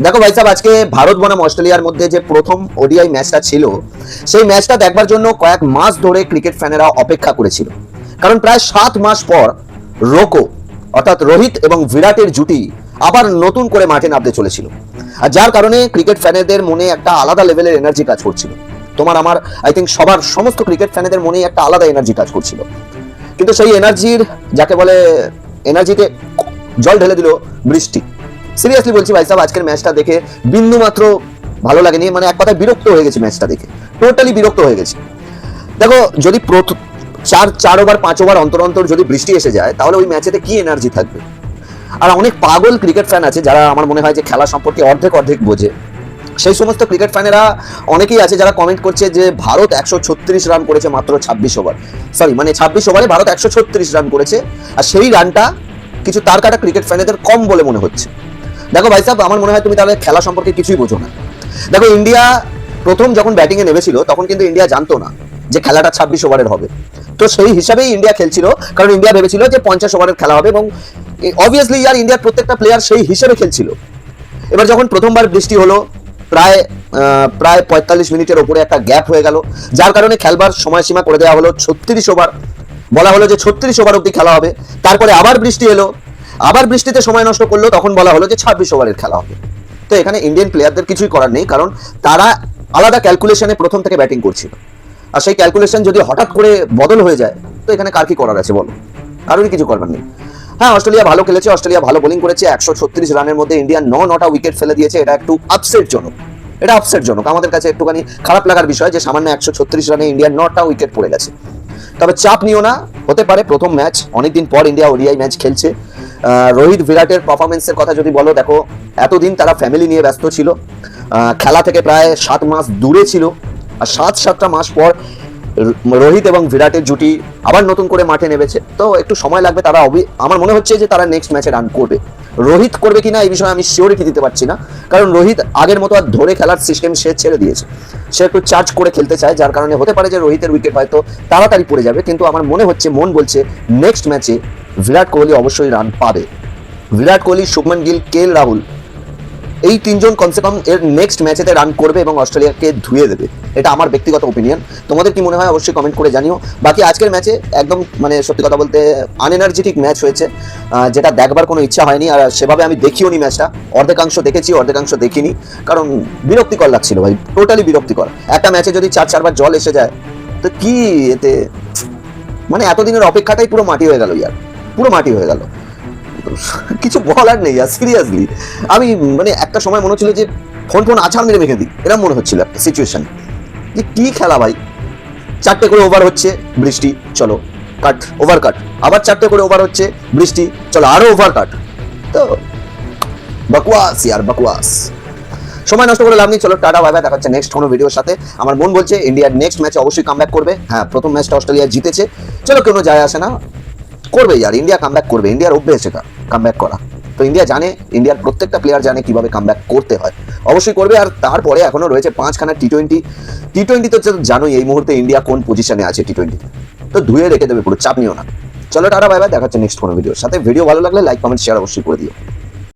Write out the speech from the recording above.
দেখো ভাই সাহেব, আজকে ভারত বনাম অস্ট্রেলিয়ার মধ্যে যে প্রথম ওডিআই ম্যাচটা ছিল, সেই ম্যাচটা দেখবার জন্য কয়েক মাস ধরে ক্রিকেট ফ্যানেরা অপেক্ষা করেছিল। কারণ প্রায় সাত মাস পর রোকো, অর্থাৎ রোহিত এবং বিরাটের জুটি আবার নতুন করে মাঠে নামতে চলেছিল। আর যার কারণে ক্রিকেট ফ্যানেদের মনে একটা আলাদা লেভেলের এনার্জি কাজ করছিল। তোমার আমার আই থিঙ্ক সবার, সমস্ত ক্রিকেট ফ্যানেদের মনে একটা আলাদা এনার্জি কাজ করছিল। কিন্তু সেই এনার্জির, যাকে বলে এনার্জিতে জল ঢেলে দিল বৃষ্টি। সিরিয়াসলি বলছি ভাই সাহেব, আজকের ম্যাচটা দেখে বিন্দু মাত্র ভালো লাগেনি মানে এক কথায় বিরক্ত হয়ে গেছে ম্যাচটা দেখে। টোটালি বিরক্ত হয়ে গেছে। দেখো, যদি চার চার ওভার পাঁচ ওভার অন্তর অন্তর যদি বৃষ্টি এসে যায়, তাহলে ওই ম্যাচেতে কি এনার্জি থাকবে? আর অনেক পাগল ক্রিকেট ফ্যান আছে যারা আমার মনে হয় যে খেলা সম্পর্কে অর্ধেক অর্ধেক বোঝে। সেই সমস্ত ক্রিকেট ফ্যানেরা অনেকেই আছে যারা কমেন্ট করছে যে ভারত একশো ছত্রিশ রান করেছে মাত্র ছাব্বিশ ওভার সরি মানে ছাব্বিশ ওভারে ভারত একশো ছত্রিশ রান করেছে, আর সেই রানটা কিছু তার কাটা ক্রিকেট ফ্যানেদের কম বলে মনে হচ্ছে। দেখো ভাই সাহেব, আমার মনে হয় তুমি তাহলে খেলা সম্পর্কে কিছুই বোঝো না। দেখো, ইন্ডিয়া প্রথম যখন ব্যাটিংয়ে নেমেছিল, তখন কিন্তু ইন্ডিয়া জানতো না যে খেলাটা ছাব্বিশ ওভারের হবে। তো সেই হিসাবেই ইন্ডিয়া খেলছিল, কারণ ইন্ডিয়া ভেবেছিল যে পঞ্চাশ ওভারের খেলা হবে এবং অবভিয়াসলি ইয়ার ইন্ডিয়ার প্রত্যেকটা প্লেয়ার সেই হিসেবে খেলছিল। এবার যখন প্রথমবার বৃষ্টি হলো, প্রায় প্রায় পঁয়তাল্লিশ মিনিটের ওপরে একটা গ্যাপ হয়ে গেল, যার কারণে খেলবার সময়সীমা করে দেওয়া হলো ছত্রিশ ওভার বলা হলো যে ছত্রিশ ওভার অব্দি খেলা হবে। তারপরে আবার বৃষ্টি এলো আবার বৃষ্টিতে সময় নষ্ট করল তখন বলা হলো যে ছাব্বিশ ওভারের খেলা হবে। তো এখানে ইন্ডিয়ান প্লেয়ারদের কিছুই করার নেই, কারণ তারা আলাদা ক্যালকুলেশনে প্রথম থেকে ব্যাটিং করছিল। আর সেই ক্যালকুলেশন যদি হঠাৎ করে বদল হয়ে যায়, তো এখানে কার কি করার আছে বলো? কারোরই কিছু করবার নেই। হ্যাঁ অস্ট্রেলিয়া ভালো খেলেছে, অস্ট্রেলিয়া ভালো বোলিং করেছে, একশো ছত্রিশ রানের মধ্যে ইন্ডিয়া ন নটা উইকেট ফেলে দিয়েছে, এটা একটু আপসেট জনক এটা আপসেট জনক আমাদের কাছে একটুখানি খারাপ লাগার বিষয় যে সামান্য একশো ছত্রিশ রানে ইন্ডিয়ার নটা উইকেট পড়ে গেছে। তবে চাপ নিও না, হতে পারে প্রথম ম্যাচ অনেকদিন পর ইন্ডিয়া ওডিআই ম্যাচ খেলছে। রোহিত বিরাটের পারফরমেন্সের কথা যদি বলো, দেখো, এতদিন তারা ফ্যামিলি নিয়ে ব্যস্ত ছিল। খেলা থেকে প্রায় সাত মাস দূরে ছিল। আর সাত সাতটা মাস পর রোহিত এবং বিরাটের জুটি আবার নতুন করে মাঠে নেমেছে। তো একটু সময় লাগবে তারা আমার মনে হচ্ছে যে তারা নেক্সট ম্যাচে রান করবে। রোহিত করবে কিনা এই বিষয়ে আমি শিওরিটি দিতে পারছি না। কারণ রোহিত আগের মতো আর ধরে খেলার সিস্টেম সে ছেড়ে দিয়েছে। সে একটু চার্জ করে খেলতে চায়, যার কারণে হতে পারে যে রোহিতের উইকেট হয়তো তাড়াতাড়ি পড়ে যাবে। কিন্তু আমার মনে হচ্ছে, মন বলছে নেক্সট ম্যাচে বিরাট কোহলি অবশ্যই রান পাবে। বিরাট কোহলি, শুভমন গিল, কে রাহুল, এই তিনজন কমসে কম এর নেক্সট ম্যাচেতে রান করবে এবং অস্ট্রেলিয়াকে ধুয়ে দেবে। এটা আমার ব্যক্তিগত ওপিনিয়ন তোমাদের কি মনে হয় অবশ্যই কমেন্ট করে জানিও। বাকি আজকের ম্যাচে একদম মানে সত্যি কথা বলতে আনএনার্জেটিক ম্যাচ হয়েছে যেটা দেখবার কোনো ইচ্ছা হয়নি। আর সেভাবে আমি দেখিও নি ম্যাচটা অর্ধেকাংশ দেখেছি, অর্ধেকাংশ দেখিনি। কারণ বিরক্তিকর লাগছিল ভাই টোটালি বিরক্তিকর। একটা ম্যাচে যদি চার, চারবার জল এসে যায়, তো কি এতে? মানে এতদিনের অপেক্ষাটাই পুরো মাটি হয়ে গেল, ইয়ার। পুরো মাটি হয়ে গেল। কিছু বলার নেই, আর সিরিয়াসলি আমি মানে একটা সময় মনে হচ্ছিল যে ফোন ফোন আছাড় মেরে রেখে দিই এরকম মনে হচ্ছিল একটা সিচুয়েশন যে কি খেলা ভাই? চারটে করে ওভার হচ্ছে, বৃষ্টি, চলো কাট ওভার কাট আবার চারটে করে ওভার হচ্ছে, বৃষ্টি, চলো আরও ওভার কাট তো, বকওয়াস ইয়ার, বকওয়াস। সময় নষ্ট করে লাভ নেই, চলো, টাটা বাই বাই দেখা নেক্সট কোনো ভিডিওর সাথে। আমার মন বলছে ইন্ডিয়ার নেক্সট ম্যাচে অবশ্যই কামব্যাক করবে। হ্যাঁ প্রথম ম্যাচটা অস্ট্রেলিয়া জিতেছে। চলো, কোনো যায় আসে না। করবে আর ইন্ডিয়া কাম ব্যাক করবে। ইন্ডিয়ার অভ্যেস এটা কামব্যাক করা। তো ইন্ডিয়া জানে ইন্ডিয়ার প্রত্যেকটা প্লেয়ার জানে কীভাবে কামব্যাক করতে হয়। অবশ্যই করবে আর তারপরে এখনও রয়েছে পাঁচখানা টি টোয়েন্টি টি টোয়েন্টি তো জানোই, এই মুহূর্তে ইন্ডিয়া কোন পজিশনে আছে টি টোয়েন্টিতে তো ধুয়ে রেখে দেবে, পুরো চাপ নিও না। চলো টাটা বাই বাই দেখা হচ্ছে নেক্সট কোনো ভিডিওর সাথে। ভিডিও ভালো লাগলে লাইক কমেন্ট শেয়ার অবশ্যই করে দিও।